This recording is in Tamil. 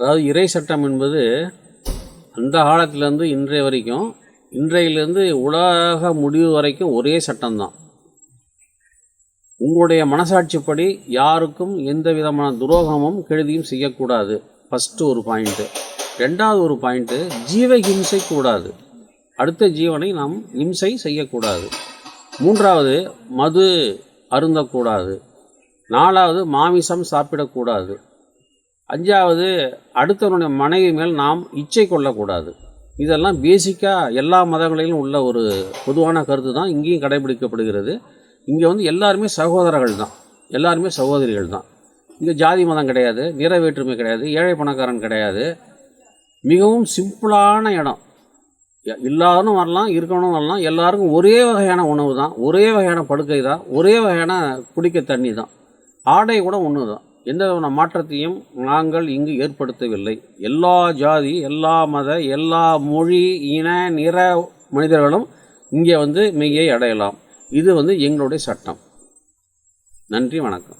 அதாவது இறை சட்டம் என்பது அந்த காலத்திலேருந்து இன்றைய வரைக்கும் இன்றையிலேருந்து உலக முடிவு வரைக்கும் ஒரே சட்டம்தான். உங்களுடைய மனசாட்சிப்படி யாருக்கும் எந்த விதமான துரோகமும் கெடுதியும் செய்யக்கூடாது. ஃபஸ்ட்டு ஒரு பாயிண்ட்டு ரெண்டாவது ஒரு பாயிண்ட்டு ஜீவ ஹிம்சை கூடாது. அடுத்த ஜீவனை நாம் இம்சை செய்யக்கூடாது. மூன்றாவது மது அருந்தக்கூடாது. நாலாவது மாமிசம் சாப்பிடக்கூடாது. அஞ்சாவது அடுத்தவனுடைய மனைவி மேல் நாம் இச்சை கொள்ளக்கூடாது. இதெல்லாம் பேசிக்காக எல்லா மதங்களிலும் உள்ள ஒரு பொதுவான கருத்து தான். இங்கேயும் கடைபிடிக்கப்படுகிறது. இங்கே வந்து எல்லாருமே சகோதரர்கள் தான். எல்லாருமே சகோதரிகள் தான். இங்கே ஜாதி மதம் கிடையாது நிற வேற்றுமை கிடையாது ஏழை பணக்காரன் கிடையாது. மிகவும் சிம்பிளான இடம். இல்லாதனும் வரலாம் இருக்கணும் வரலாம். எல்லாருக்கும் ஒரே வகையான உணவு தான். ஒரே வகையான படுக்கை தான். ஒரே வகையான குடிக்க தண்ணி தான். ஆடை கூட ஒன்று தான் எந்த விதமான மாற்றத்தையும் நாங்கள் இங்கு ஏற்படுத்தவில்லை. எல்லா ஜாதி எல்லா மத எல்லா மொழி இன நிற மனிதர்களும் இங்கே வந்து மெய்யை அடையலாம். இது வந்து எங்களுடைய சட்டம். நன்றி வணக்கம்.